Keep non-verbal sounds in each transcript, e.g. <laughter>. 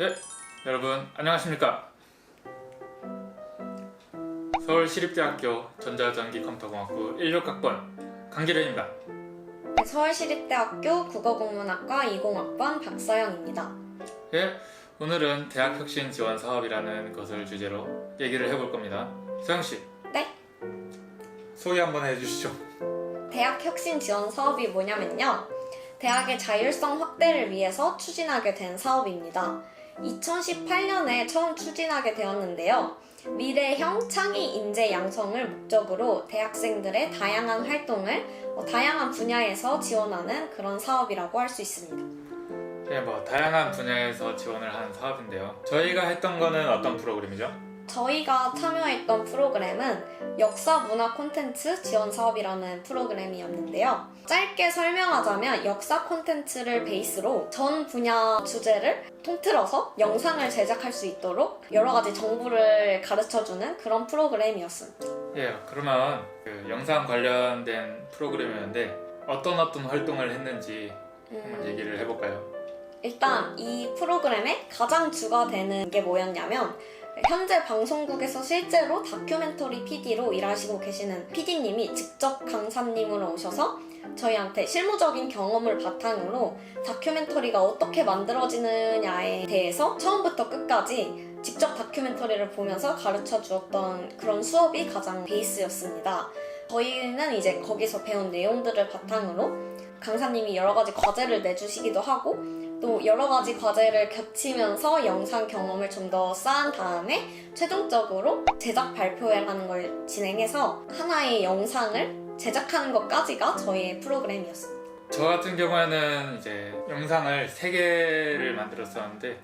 예, 여러분 안녕하십니까? 서울시립대학교 전자전기컴퓨터공학부 16학번 강기련입니다. 네, 서울시립대학교 국어국문학과 20학번 박서영입니다. 예, 오늘은 대학혁신 지원 사업이라는 것을 주제로 얘기를 해볼 겁니다. 서영 씨. 네. 소개 한번 해주시죠. 대학 혁신 지원 사업이 뭐냐면요. 대학의 자율성 확대를 위해서 추진하게 된 사업입니다. 2018년에 처음 추진하게 되었는데요. 미래형 창의 인재 양성을 목적으로 대학생들의 다양한 활동을 어, 다양한 분야에서 지원하는 그런 사업이라고 할 수 있습니다. 예, 뭐 다양한 분야에서 지원을 하는 사업인데요. 저희가 했던 거는 어떤 프로그램이죠? 저희가 참여했던 프로그램은 역사 문화 콘텐츠 지원 사업이라는 프로그램이었는데요. 짧게 설명하자면 역사 콘텐츠를 베이스로 전 분야 주제를 통틀어서 영상을 제작할 수 있도록 여러 가지 정보를 가르쳐주는 그런 프로그램이었습니다. 예, 그러면 그 영상 관련된 프로그램이었는데 어떤 어떤 활동을 했는지 한번 음, 얘기를 해볼까요? 일단 이 프로그램의 가장 주가 되는 게 뭐였냐면 현재 방송국에서 실제로 다큐멘터리 PD로 일하시고 계시는 PD님이 직접 강사님으로 오셔서 저희한테 실무적인 경험을 바탕으로 다큐멘터리가 어떻게 만들어지느냐에 대해서 처음부터 끝까지 직접 다큐멘터리를 보면서 가르쳐 주었던 그런 수업이 가장 베이스였습니다. 저희는 이제 거기서 배운 내용들을 바탕으로 강사님이 여러 가지 과제를 내주시기도 하고 또 여러 가지 과제를 겹치면서 영상 경험을 좀 더 쌓은 다음에 최종적으로 제작 발표회라는 걸 진행해서 하나의 영상을 제작하는 것까지가 저희의 프로그램이었습니다. 저 같은 경우에는 이제 영상을 세 개를 만들었었는데.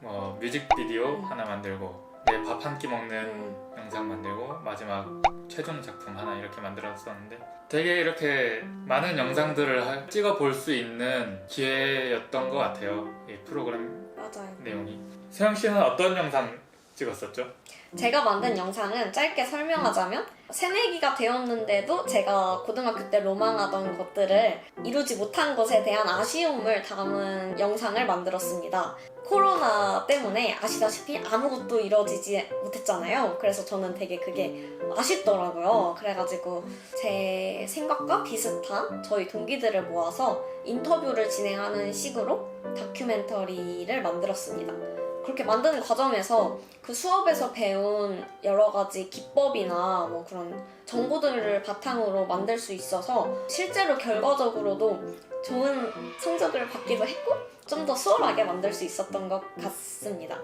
뭐 뮤직비디오 음. 하나 만들고 내 밥 한 끼 먹는 음. 영상 만들고 마지막 최종 작품 하나 이렇게 만들었었는데 되게 이렇게 많은 영상들을 하- 찍어 볼 수 있는 기회였던 것 같아요 이 프로그램 맞아요. 내용이 세영 씨는 어떤 영상 찍었었죠? 제가 만든 영상은 짧게 설명하자면 새내기가 되었는데도 제가 고등학교 때 로망하던 것들을 이루지 못한 것에 대한 아쉬움을 담은 영상을 만들었습니다. 코로나 때문에 아시다시피 아무것도 이루어지지 못했잖아요. 그래서 저는 되게 그게 아쉽더라고요. 그래가지고 제 생각과 비슷한 저희 동기들을 모아서 인터뷰를 진행하는 식으로 다큐멘터리를 만들었습니다. 그렇게 만드는 과정에서 그 수업에서 배운 여러 가지 기법이나 뭐 그런 정보들을 바탕으로 만들 수 있어서 실제로 결과적으로도 좋은 성적을 받기도 했고 좀 더 수월하게 만들 수 있었던 것 같습니다.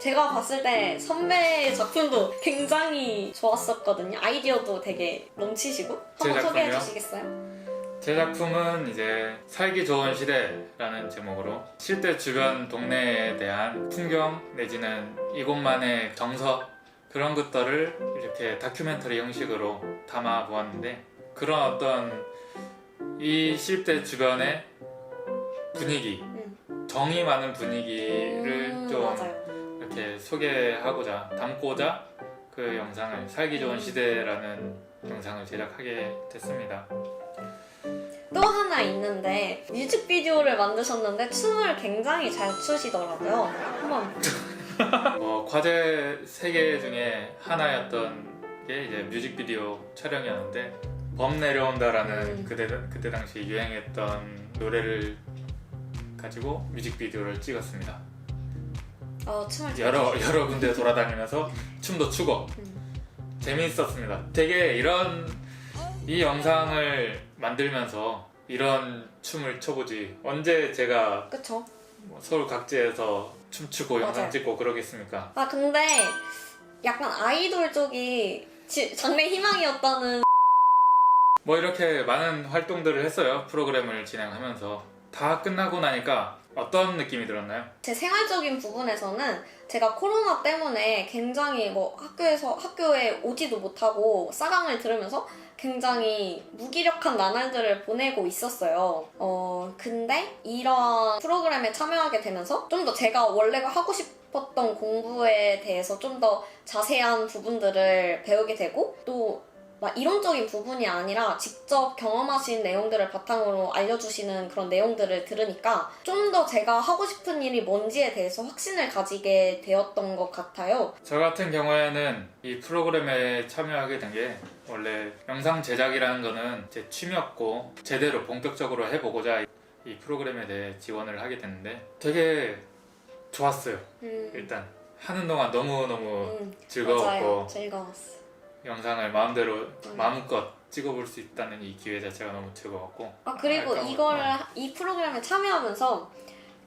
제가 봤을 때 선배 작품도 굉장히 좋았었거든요. 아이디어도 되게 넘치시고 제 한번 소개해 작품이요? 주시겠어요? 제 작품은 이제 살기 좋은 시대라는 제목으로 실제 주변 동네에 대한 풍경 내지는 이곳만의 정서 그런 것들을 이렇게 다큐멘터리 형식으로 담아 보았는데 그런 어떤 이 실대 주변의 분위기 음. 정이 많은 분위기를 음, 좀 맞아요. 이렇게 소개하고자 담고자 그 영상을 살기 좋은 시대라는 영상을 제작하게 됐습니다. 또 하나 있는데 뮤직비디오를 만드셨는데 춤을 굉장히 잘 추시더라고요. 한번 뭐 <laughs> 과제 세 개 중에 하나였던 게 이제 뮤직비디오 촬영이었는데 범 내려온다라는 음. 그때 그때 당시 유행했던 노래를 가지고 뮤직비디오를 찍었습니다. 어, 춤을 잘 여러 추시- 여러 군데 돌아다니면서 <laughs> 춤도 추고 음. 재미있었습니다. 되게 이런 이 영상을 만들면서 이런 춤을 춰보지 언제 제가 그쵸? 뭐 서울 각지에서 춤추고 영상 맞아요. 찍고 그러겠습니까? 아 근데 약간 아이돌 쪽이 지- 장래 희망이었다는 뭐 이렇게 많은 활동들을 했어요. 프로그램을 진행하면서 다 끝나고 나니까 어떤 느낌이 들었나요? 제 생활적인 부분에서는 제가 코로나 때문에 굉장히 뭐 학교에서 학교에 오지도 못하고 싸강을 들으면서 굉장히 무기력한 나날들을 보내고 있었어요. 어, 근데 이런 프로그램에 참여하게 되면서 좀 더 제가 원래 하고 싶었던 공부에 대해서 좀 더 자세한 부분들을 배우게 되고 또 막 이론적인 부분이 아니라 직접 경험하신 내용들을 바탕으로 알려주시는 그런 내용들을 들으니까 좀 더 제가 하고 싶은 일이 뭔지에 대해서 확신을 가지게 되었던 것 같아요. 저 같은 경우에는 이 프로그램에 참여하게 된 게 원래 영상 제작이라는 거는 제 취미였고 제대로 본격적으로 해보고자 이 프로그램에 대해 지원을 하게 됐는데 되게 좋았어요. 음, 일단 하는 동안 너무너무 음, 즐거웠고 맞아요. 즐거웠어. 영상을 마음대로 마음껏 찍어볼 수 있다는 이 기회 자체가 너무 즐거웠고 아 그리고 약간 이거를 어. 이 프로그램에 참여하면서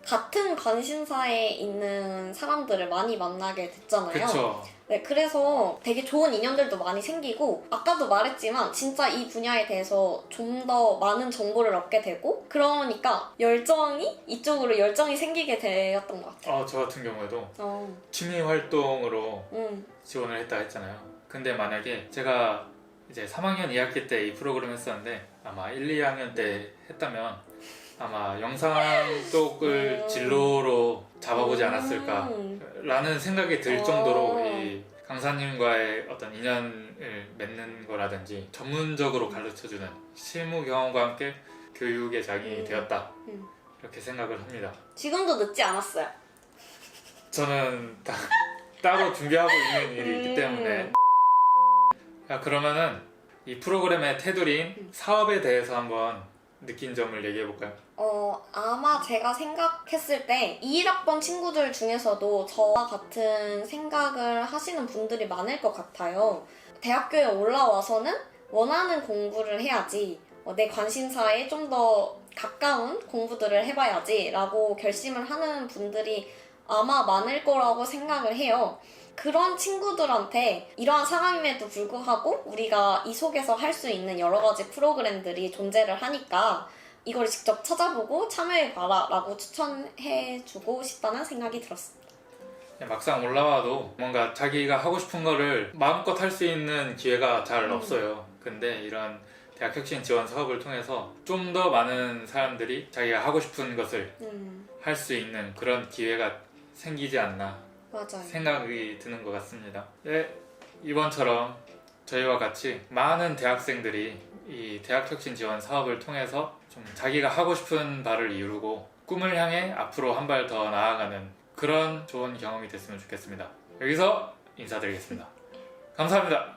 같은 관심사에 있는 사람들을 많이 만나게 됐잖아요. 그쵸 네, 그래서 되게 좋은 인연들도 많이 생기고 아까도 말했지만 진짜 이 분야에 대해서 좀 더 많은 정보를 얻게 되고 그러니까 열정이 이쪽으로 열정이 생기게 되었던 것 같아요. 어, 저 같은 경우에도 어, 취미 활동으로 음, 지원을 했다 했잖아요. 근데 만약에 제가 이제 3학년 2학기 때 이 프로그램 했었는데 아마 1, 2학년 때 했다면 아마 영상 쪽을 음. 진로로 잡아보지 않았을까 음, 라는 생각이 들 정도로 어. 이 강사님과의 어떤 인연을 맺는 거라든지 전문적으로 가르쳐주는 실무 경험과 함께 교육의 장이 음. 되었다 음. 이렇게 생각을 합니다. 지금도 늦지 않았어요. 저는 따, 따로 준비하고 있는 일이 있기 음. 때문에 자 그러면은 이 프로그램의 테두리인 음. 사업에 대해서 한번 느낀 점을 얘기해 볼까요? 어, 아마 제가 생각했을 때 21학번 친구들 중에서도 저와 같은 생각을 하시는 분들이 많을 것 같아요. 대학교에 올라와서는 원하는 공부를 해야지, 어, 내 관심사에 좀 더 가까운 공부들을 해봐야지 라고 결심을 하는 분들이 아마 많을 거라고 생각을 해요. 그런 친구들한테 이러한 상황임에도 불구하고 우리가 이 속에서 할 수 있는 여러 가지 프로그램들이 존재를 하니까 이걸 직접 찾아보고 참여해봐라 라고 추천해주고 싶다는 생각이 들었습니다. 그냥 막상 올라와도 뭔가 자기가 하고 싶은 거를 마음껏 할 수 있는 기회가 잘 음. 없어요. 근데 이런 대학 혁신 지원 사업을 통해서 좀 더 많은 사람들이 자기가 하고 싶은 것을 음, 할수 있는 그런 기회가 생기지 않나 맞아요. 생각이 드는 것 같습니다. 네, 이번처럼 저희와 같이 많은 대학생들이 이 대학혁신 지원 사업을 통해서 좀 자기가 하고 싶은 바를 이루고 꿈을 향해 앞으로 한 발 더 나아가는 그런 좋은 경험이 됐으면 좋겠습니다. 여기서 인사드리겠습니다. 감사합니다.